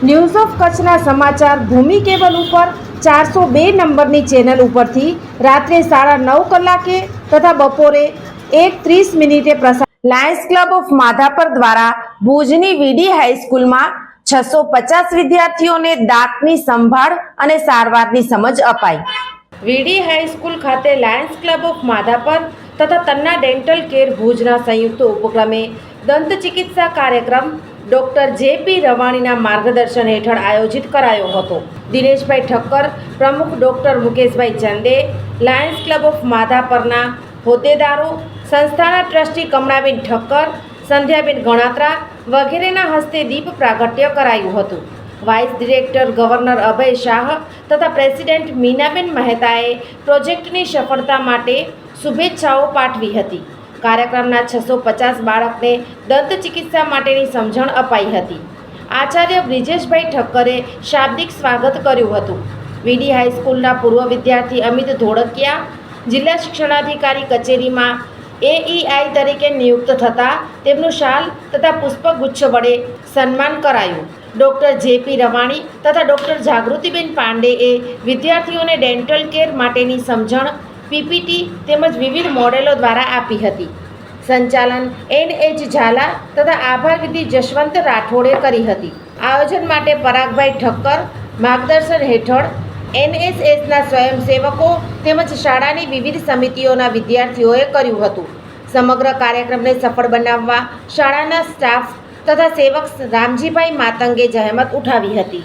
news of કચ્છના સમાચાર ભૂમિ cable ઉપર ચારસો બે નંબરની ચેનલ ઉપરથી રાત્રે સાડા નવ કલાકે તથા બપોરે એક ત્રીસ મિનિટે પ્રસાર લાયન્સ ક્લબ ઓફ માધાપર દ્વારા ભુજની વીડી હાઈસ્કૂલમાં છસો પચાસ વિદ્યાર્થીઓને દાંતની સંભાળ અને સારવારની સમજ અપાઈ. વીડી હાઈસ્કૂલ ખાતે લાયન્સ ક્લબ ઓફ માધાપર તથા તન્ના ડેન્ટલ કેર ભુજના સંયુક્ત ઉપક્રમે દંત ચિકિત્સા કાર્યક્રમ ડોક્ટર જે પી રવાણીના માર્ગદર્શન હેઠળ આયોજિત કરાયો હતો. દિનેશભાઈ ઠક્કર, પ્રમુખ doctor Mukeshbhai Chande, Lions Club of માધાપરના હોદ્દેદારો, સંસ્થાના ટ્રસ્ટી કમળાબેન ઠક્કર, સંધ્યાબેન ગણાત્રા વગેરેના હસ્તે દીપ પ્રાગટ્ય કરાયું હતું. Vice director governor Abhay Shah તથા પ્રેસિડેન્ટ મીનાબેન મહેતાએ પ્રોજેક્ટની સફળતા માટે શુભેચ્છાઓ પાઠવી હતી. કાર્યક્રમના છસો પચાસ બાળકને દંત ચિકિત્સા માટેની સમજણ અપાઈ હતી. આચાર્ય બ્રિજેશભાઈ ઠક્કરે શાબ્દિક સ્વાગત કર્યું હતું. વીડી હાઈસ્કૂલના પૂર્વ વિદ્યાર્થી અમિત ધોળકિયા જિલ્લા શિક્ષણાધિકારી કચેરીમાં એઈઆઈ તરીકે નિયુક્ત થતાં તેમનું શાલ તથા પુષ્પગુચ્છ વડે સન્માન કરાયું. ડૉક્ટર જેપી રવાણી તથા ડૉક્ટર જાગૃતિબેન પાંડેએ વિદ્યાર્થીઓને ડેન્ટલ કેર માટેની સમજણ પીપીટી તેમજ વિવિધ મોડેલો દ્વારા આપી હતી. સંચાલન એન એચ ઝાલા તથા આભાર વિધિ જશવંત રાઠોડે કરી હતી. આયોજન માટે પરાગભાઈ ઠક્કર, માર્ગદર્શન હેઠળ એનએસએસના સ્વયંસેવકો તેમજ શાળાની વિવિધ સમિતિઓના વિદ્યાર્થીઓએ કર્યું હતું. સમગ્ર કાર્યક્રમને સફળ બનાવવા શાળાના સ્ટાફ તથા સેવક રામજીભાઈ માતંગે જહેમત ઉઠાવી હતી.